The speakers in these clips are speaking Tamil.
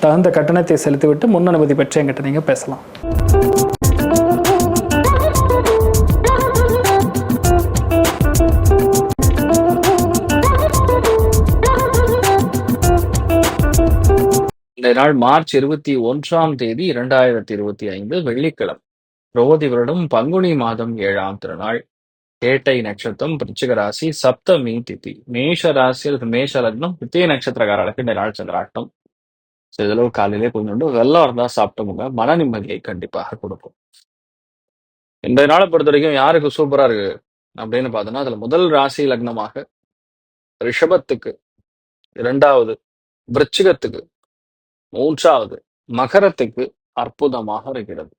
தகுந்த கட்டணத்தை செலுத்திவிட்டு முன் அனுமதி பெற்று எங்கிட்ட நீங்கள் பேசலாம். இந்த நாள் மார்ச் இருபத்தி ஒன்றாம் தேதி இரண்டாயிரத்தி இருபத்தி ஐந்து வெள்ளிக்கிழமை. ரோதி வருடம் பங்குனி மாதம் ஏழாம் திருநாள். கேட்டை நட்சத்திரம் விருச்சிக ராசி சப்தமி திதி. மேஷ ராசி அல்லது மேஷ லக்னம் வித்திய நட்சத்திரக்காரர்களுக்கு இந்த நாள் சந்திராட்டம் சிறிதளவு காலையிலே கொஞ்சோண்டு வெள்ளம் இருந்தால் சாப்பிட்டவங்க மன நிம்மதியை கண்டிப்பாக கொடுக்கும். இந்த நாளை பொறுத்த வரைக்கும் யாருக்கு சூப்பரா இருக்கு அப்படின்னு பார்த்தோம்னா அதுல முதல் ராசி லக்னமாக ரிஷபத்துக்கு இரண்டாவது விருச்சிகத்துக்கு மூன்றாவது மகரத்துக்கு அற்புதமாக இருக்கிறது.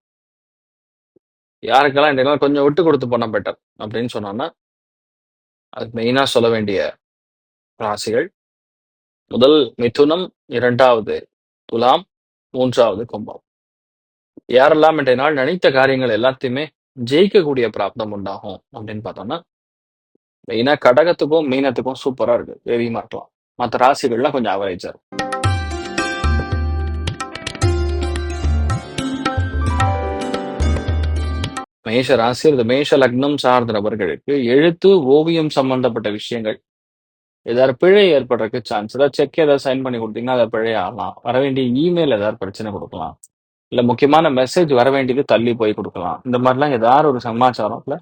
யாருக்கெல்லாம் இந்த நாள் கொஞ்சம் விட்டு கொடுத்து பண்ண பெட்டர் அப்படின்னு சொன்னோம்னா அது மெயினா சொல்ல வேண்டிய ராசிகள் முதல் மிதுனம் இரண்டாவது துலாம் மூன்றாவது கும்பம். யாரெல்லாம் இன்றைய நாள் நினைத்த காரியங்கள் எல்லாத்தையுமே ஜெயிக்கக்கூடிய பிராப்தம் உண்டாகும் அப்படின்னு பார்த்தோம்னா மெயினா கடகத்துக்கும் மீனத்துக்கும் சூப்பரா இருக்கு. தேவியமா இருக்கலாம். மற்ற ராசிகள்லாம் கொஞ்சம் அவரேஜா இருக்கும். மேஷ ராசி அல்லது மேஷ லக்னம் சார்ந்த நபர்களுக்கு எழுத்து ஓவியம் சம்பந்தப்பட்ட விஷயங்கள் ஏதாவது பிழை ஏற்படுறதுக்கு சான்ஸ் ஏதாவது செக் ஏதாவது சைன் பண்ணி கொடுத்தீங்கன்னா அதை பிழை ஆகலாம் வர வேண்டிய இமெயில் ஏதாவது பிரச்சனை கொடுக்கலாம். இல்ல முக்கியமான மெசேஜ் வர வேண்டியது தள்ளி போய் கொடுக்கலாம். இந்த மாதிரிலாம் ஏதாவது ஒரு சமாச்சாரத்துல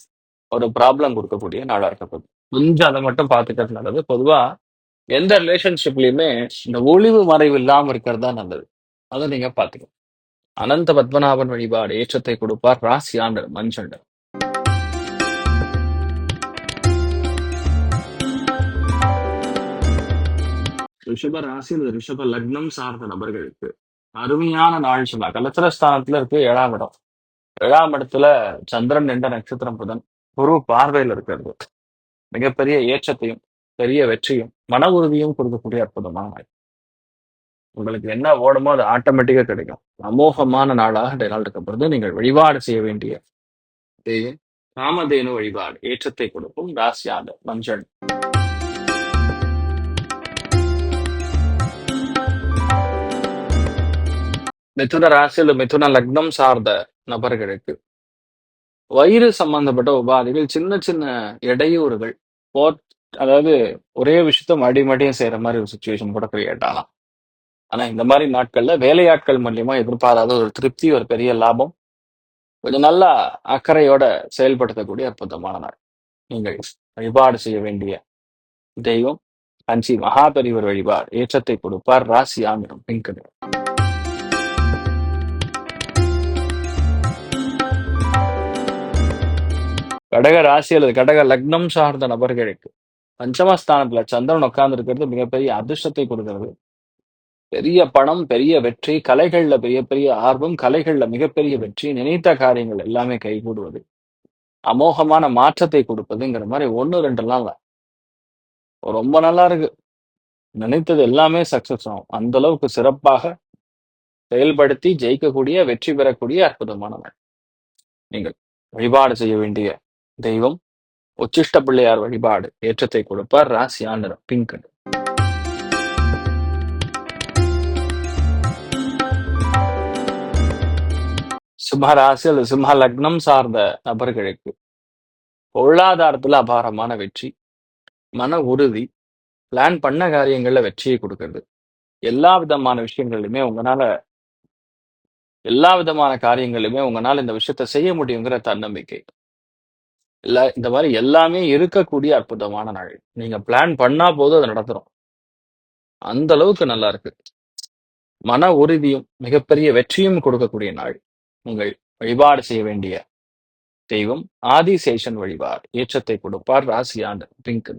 ஒரு ப்ராப்ளம் கொடுக்கக்கூடிய நாளா இருக்கப்படுது கொஞ்சம் அதை மட்டும் பார்த்துக்கிறது நல்லது. பொதுவா எந்த ரிலேஷன்ஷிப்லயுமே இந்த ஒளிவு மறைவு இல்லாமல் இருக்கிறது தான் நல்லது. அதை நீங்க பாத்துக்கணும் அனந்த பத்மநாபன் வழிபாடு ஏற்றத்தை கொடுப்பார் ராசி ஆண்டர் மஞ்சண்டர் ரிஷப ராசி ரிஷப லக்னம் சார்ந்த நபர்களுக்கு அருமையான நாள் சொல்லலாம் கலத்திரஸ்தானத்துல இருக்கு ஏழாம் இடம். ஏழாம் இடத்துல சந்திரன் என்ற நட்சத்திரம் புதன் குரு பார்வையில் இருக்கிறது. மிகப்பெரிய ஏற்றத்தையும் பெரிய வெற்றியும் மன உறுதியும் கொடுக்கக்கூடிய அற்புதமான நாள். உங்களுக்கு என்ன ஓடுமோ அது ஆட்டோமேட்டிக்கா கிடைக்கும். அமோகமான நாளாக இந்த நாள் இருக்கப்படுது நீங்கள் வழிபாடு செய்ய வேண்டிய தெய்வம் காமதேனு வழிபாடு ஏற்றத்தை கொடுக்கும் ராசியாக மஞ்சள் மிதுன ராசி அல்லது மிதுன லக்னம் சார்ந்த நபர்களுக்கு வயிறு சம்பந்தப்பட்ட உபாதைகள் சின்ன சின்ன இடையூறுகள் போட் அதாவது ஒரே விஷயத்த மடிமடியும் செய்யற மாதிரி ஒரு சுச்சுவேஷன் கூட கிரியேட் ஆகலாம். ஆனா இந்த மாதிரி நாட்கள்ல வேலையாட்கள் மூலியமா எதிர்பாராத ஒரு திருப்தி ஒரு பெரிய லாபம் கொஞ்சம் நல்லா அக்கறையோட செயல்படுத்தக்கூடிய அற்புதமான நாள். நீங்கள் வழிபாடு செய்ய வேண்டிய தெய்வம் கஞ்சி மகாபெரிவர் வழிபாடு ஏற்றத்தை கொடுப்பார் ராசி ஆமிரம் பிங்க் கடக ராசி அல்லது கடக லக்னம் சார்ந்த நபர்களுக்கு பஞ்சமஸ்தானத்துல சந்திரன் உட்கார்ந்து இருக்கிறது மிகப்பெரிய அதிர்ஷ்டத்தை கொடுக்கிறது. பெரிய பணம் பெரிய வெற்றி கலைகள்ல பெரிய பெரிய ஆர்வம் கலைகள்ல மிகப்பெரிய வெற்றி நினைத்த காரியங்கள் எல்லாமே கைகூடுவது. அமோகமான மாற்றத்தை கொடுப்பதுங்கிற மாதிரி ஒண்ணு ரெண்டுலாம் இல்லை. ரொம்ப நல்லா இருக்கு. நினைத்தது எல்லாமே சக்சஸ் ஆகும். அந்த அளவுக்கு சிறப்பாக செயல்படுத்தி ஜெயிக்கக்கூடிய வெற்றி பெறக்கூடிய அற்புதமான நீங்கள் வழிபாடு செய்ய வேண்டிய தெய்வம் உச்சிஷ்ட பிள்ளையார் வழிபாடு ஏற்றத்தை கொடுப்பார் ராசியா நிறம் பிங்க் சிம்ம ராசி அல்லது சிம்ம லக்னம் சார்ந்த நபர்களுக்கு பொருளாதாரத்துல அபாரமான வெற்றி மன உறுதி பிளான் பண்ண காரியங்கள்ல வெற்றியை கொடுக்கறது. எல்லா விதமான விஷயங்கள்லையுமே உங்களால எல்லா விதமான காரியங்களையுமே உங்களால இந்த விஷயத்த செய்ய முடியுங்கிற தன்னம்பிக்கை. இல்ல இந்த மாதிரி எல்லாமே இருக்கக்கூடிய அற்புதமான நாள். நீங்க பிளான் பண்ணா போதும் அது நடந்துரும். அந்த அளவுக்கு நல்லா இருக்கு. மன உறுதியும் மிகப்பெரிய வெற்றியும் கொடுக்கக்கூடிய நாள். உங்கள் வழிபாடு செய்ய வேண்டிய தெய்வம் ஆதிசேஷன் வழிபாடு. ஏற்றத்தை கொடுப்பார் ராசியாண்டு பிங்க்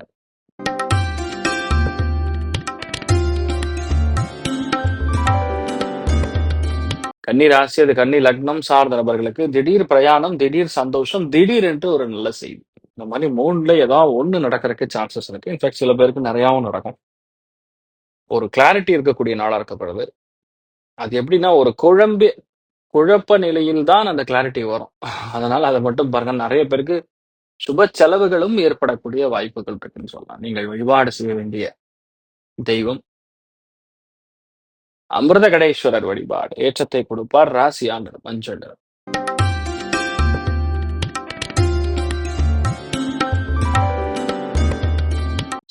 கன்னி ராசி அது கன்னி லக்னம் சார்ந்த நபர்களுக்கு திடீர் பிரயாணம் திடீர் சந்தோஷம் திடீர் என்று ஒரு நல்ல செய்தி. இந்த மாதிரி மூணுல ஏதாவது ஒண்ணு நடக்கிறதுக்கு சான்சஸ் இருக்கு. இன்ஃபேக்ட் சில பேருக்கு நிறையாவும் நடக்கும். ஒரு கிளாரிட்டி இருக்கக்கூடிய நாளா இருக்கப்படுது. அது எப்படின்னா ஒரு குழம்பு குழப்ப நிலையில் தான் அந்த கிளாரிட்டி வரும். அதனால அதை மட்டும் பாருங்க. நிறைய பேருக்கு சுப செலவுகளும் ஏற்படக்கூடிய வாய்ப்புகள் இருக்குன்னு சொல்லலாம். நீங்கள் வழிபாடு செய்ய வேண்டிய தெய்வம் அமிர்த கடேஸ்வரர் வழிபாடு. ஏற்றத்தை கொடுப்பார் ராசியாண்டு மஞ்சள் நிறம்.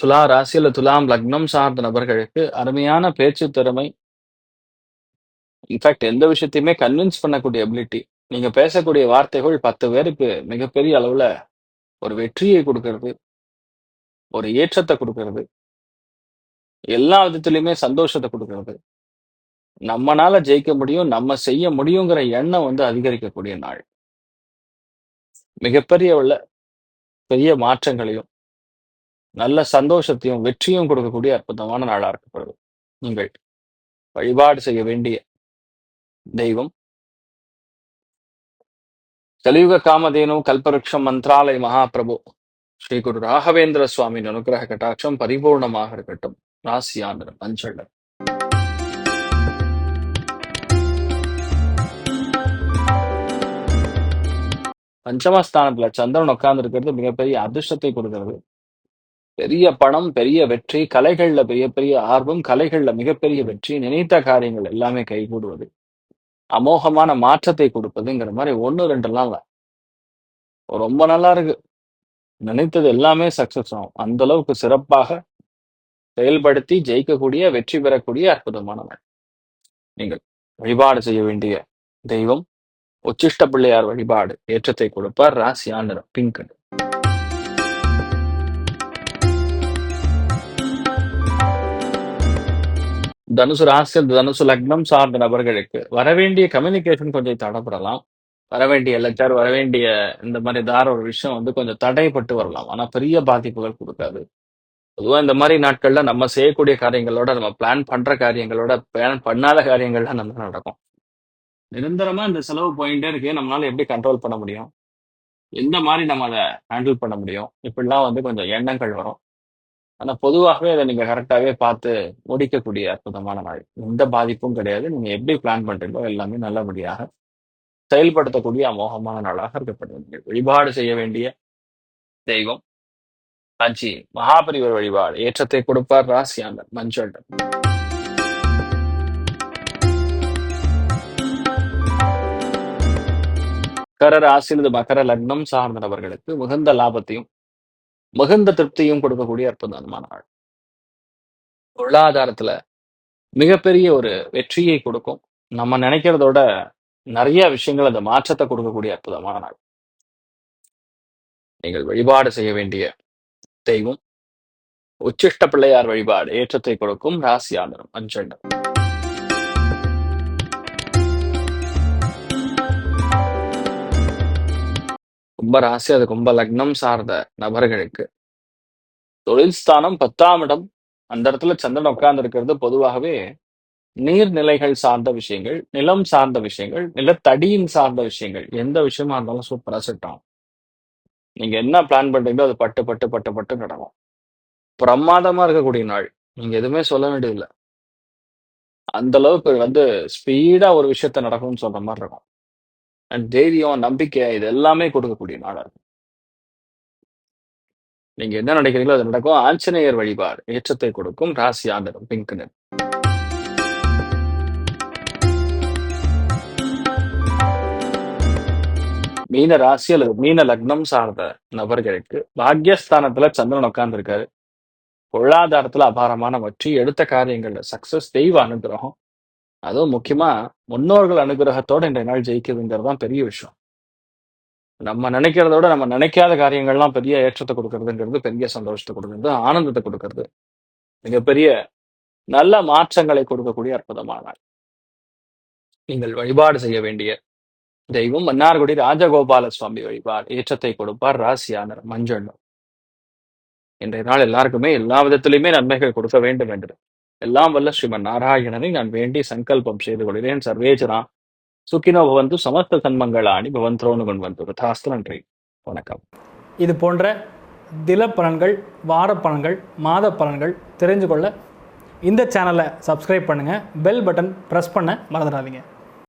துலா ராசியில துலாம் லக்னம் சார்ந்த நபர்களுக்கு அருமையான பேச்சு திறமை. இன்ஃபேக்ட் எந்த விஷயத்தையுமே கன்வின்ஸ் பண்ணக்கூடிய எபிலிட்டி நீங்க பேசக்கூடிய வார்த்தைகள் பத்து பேருக்கு மிகப்பெரிய அளவுல ஒரு வெற்றியை கொடுக்கறது. ஒரு ஏற்றத்தை கொடுக்கறது. எல்லா விதத்திலையுமே சந்தோஷத்தை கொடுக்கறது. நம்மனால ஜெயிக்க முடியும் நம்ம செய்ய முடியுங்கிற எண்ணம் வந்து அதிகரிக்கக்கூடிய நாள். மிகப்பெரிய உள்ள பெரிய மாற்றங்களையும் நல்ல சந்தோஷத்தையும் வெற்றியும் கொடுக்கக்கூடிய அற்புதமான நாளா இருக்கப்படுது நீங்கள் வழிபாடு செய்ய வேண்டிய தெய்வம். கலியுக காமதேனு கல்பவருஷம் மந்த்ராலய மகாபிரபு ஸ்ரீ குரு ராகவேந்திர சுவாமியின் அனுகிரக கட்டாட்சம் பரிபூர்ணமாக இருக்கட்டும். ராசியாந்திரன் மஞ்சள் பஞ்சமஸ்தானத்துல சந்திரன் உட்கார்ந்து இருக்கிறது மிகப்பெரிய அதிர்ஷ்டத்தை கொடுக்கிறது. பெரிய பணம் பெரிய வெற்றி கலைகள்ல பெரிய பெரிய ஆர்வம் கலைகள்ல மிகப்பெரிய வெற்றி நினைத்த காரியங்கள் எல்லாமே கைகூடுவது. அமோகமான மாற்றத்தை கொடுப்பதுங்கிற மாதிரி ஒன்னு ரெண்டெல்லாம் இல்லை. ரொம்ப நல்லா இருக்கு. நினைத்தது எல்லாமே சக்சஸ் ஆகும். அந்த அளவுக்கு சிறப்பாக செயல்படுத்தி ஜெயிக்கக்கூடிய வெற்றி பெறக்கூடிய அற்புதமானவன். நீங்கள் வழிபாடு செய்ய வேண்டிய தெய்வம் உச்சிஷ்ட பிள்ளையார் வழிபாடு ஏற்றத்தை கொடுப்பார் ராசியா நிறம் பிங்க் தனுசு ராசி தனுசு லக்னம் சார்ந்த நபர்களுக்கு வரவேண்டிய கம்யூனிகேஷன் கொஞ்சம் தடைப்படலாம். வரவேண்டிய லெட்டர் வரவேண்டிய இந்த மாதிரி தார ஒரு விஷயம் வந்து கொஞ்சம் தடைப்பட்டு வரலாம். ஆனா பெரிய பாதிப்புகள் கொடுக்காது. பொதுவா இந்த மாதிரி நாட்கள்ல நம்ம செய்யக்கூடிய காரியங்களோட நம்ம பிளான் பண்ற காரியங்களோட பிளான் பண்ணாத காரியங்கள்லாம் நம்ம நடக்கும். நிரந்தரமா இந்த செலவு போயிட்டே இருக்கு. நம்மளால எப்படி கண்ட்ரோல் பண்ண முடியும்? எந்த மாதிரி நம்ம அதை ஹேண்டில் பண்ண முடியும்? இப்படிலாம் வந்து கொஞ்சம் எண்ணங்கள் வரும். ஆனா பொதுவாகவே அதை நீங்க கரெக்டாவே பார்த்து முடிக்கக்கூடிய அற்புதமான நாள். எந்த பாதிப்பும் கிடையாது. நீங்க எப்படி பிளான் பண்றீங்களோ எல்லாமே நல்லபடியாக செயல்படுத்தக்கூடிய அமோகமான நாளாக இருக்கப்படுகிறது வழிபாடு செய்ய வேண்டிய தெய்வம் காஞ்சி மகாபரிவர் வழிபாடு. ஏற்றத்தை கொடுப்பார் ராசியாங்க மஞ்சள். மகர ராசினது மகர லக்னம் சார்ந்த நபர்களுக்கு மிகுந்த லாபத்தையும் மிகுந்த திருப்தியும் கொடுக்கக்கூடிய அற்புதமான நாள் பொருளாதாரத்துல மிகப்பெரிய ஒரு வெற்றியை கொடுக்கும். நம்ம நினைக்கிறதோட நிறைய விஷயங்கள் அந்த மாற்றத்தை கொடுக்கக்கூடிய அற்புதமான நாள். நீங்கள் வழிபாடு செய்ய வேண்டிய தெய்வம் உச்சிஷ்ட பிள்ளையார் வழிபாடு ஏற்றத்தை கொடுக்கும் ராசியாளரும் அஞ்சல் கும்ப ராசி அது கும்ப லக்னம் சார்ந்த நபர்களுக்கு. தொழில் ஸ்தானம் பத்தாம் இடம். அந்த இடத்துல சந்திரன் உட்கார்ந்து இருக்கிறது பொதுவாகவே நீர்நிலைகள் சார்ந்த விஷயங்கள் நிலம் சார்ந்த விஷயங்கள் நிலத்தடியின் சார்ந்த விஷயங்கள். எந்த விஷயமா இருந்தாலும் சூப்பரா செட் ஆகும். நீங்க என்ன பிளான் பண்றீங்களோ அது பட்டு பட்டு பட்டு பட்டு நடக்கும். பிரமாதமா இருக்கக்கூடிய நாள். நீங்க எதுவுமே சொல்ல வேண்டியதில்லை. அந்த அளவுக்கு வந்து ஸ்பீடா ஒரு விஷயத்த நடக்கும்னு சொல்ற மாதிரி இருக்கும். தைரியம் நம்பிக்கை இது எல்லாமே கொடுக்கக்கூடிய நாடா இருக்கும். நீங்க என்ன நினைக்கிறீங்களோ அது நடக்கும். ஆஞ்சநேயர் வழிபாடு ஏற்றத்தை கொடுக்கும். ராசி நிறம் பிங்க் நிறம். மீன ராசி அல்லது மீன லக்னம் சார்ந்த நபர்களுக்கு பாக்யஸ்தானத்துல சந்திரன் உட்கார்ந்து இருக்காரு பொருளாதாரத்துல அபாரமான வெற்றி எடுத்த காரியங்கள்ல சக்சஸ் தெய்வ அனுகிரகம் அதுவும் முக்கியமா முன்னோர்கள் அனுகிரகத்தோட இன்றைய நாள் ஜெயிக்குதுங்கிறது தான் பெரிய விஷயம். நம்ம நினைக்கிறத விட நம்ம நினைக்காத காரியங்கள்லாம் பெரிய ஏற்றத்தை கொடுக்கறதுங்கிறது பெரிய சந்தோஷத்தை கொடுக்கறது ஆனந்தத்தை கொடுக்கறது. மிகப்பெரிய நல்ல மாற்றங்களை கொடுக்கக்கூடிய அற்புதமான நாள். நீங்கள் வழிபாடு செய்ய வேண்டிய தெய்வம் மன்னார்குடி ராஜகோபால சுவாமி வழிபாடு. ஏற்றத்தை கொடுப்பார் ராசியான மஞ்சள். இன்றைய நாள் எல்லாருக்குமே எல்லா விதத்திலுமே நன்மைகள் கொடுக்க வேண்டும் என்று. எல்லாம் வல்ல ஸ்ரீமன் நாராயணனை நான் வேண்டி சங்கல்பம் செய்து கொள்கிறேன். சர்வேஜனா சுக்கினோ பவந்து சமஸ்த சன்மங்களாணி பவந்தோனு கொண்டு ததாஸ்து நன்றி. வணக்கம். இது போன்ற தில பலன்கள் வார பலன்கள் மாத பலன்கள் தெரிஞ்சு கொள்ள இந்த சேனலை சப்ஸ்கிரைப் பண்ணுங்கள் பெல் பட்டன் ப்ரெஸ் பண்ண மறந்துடாதீங்க.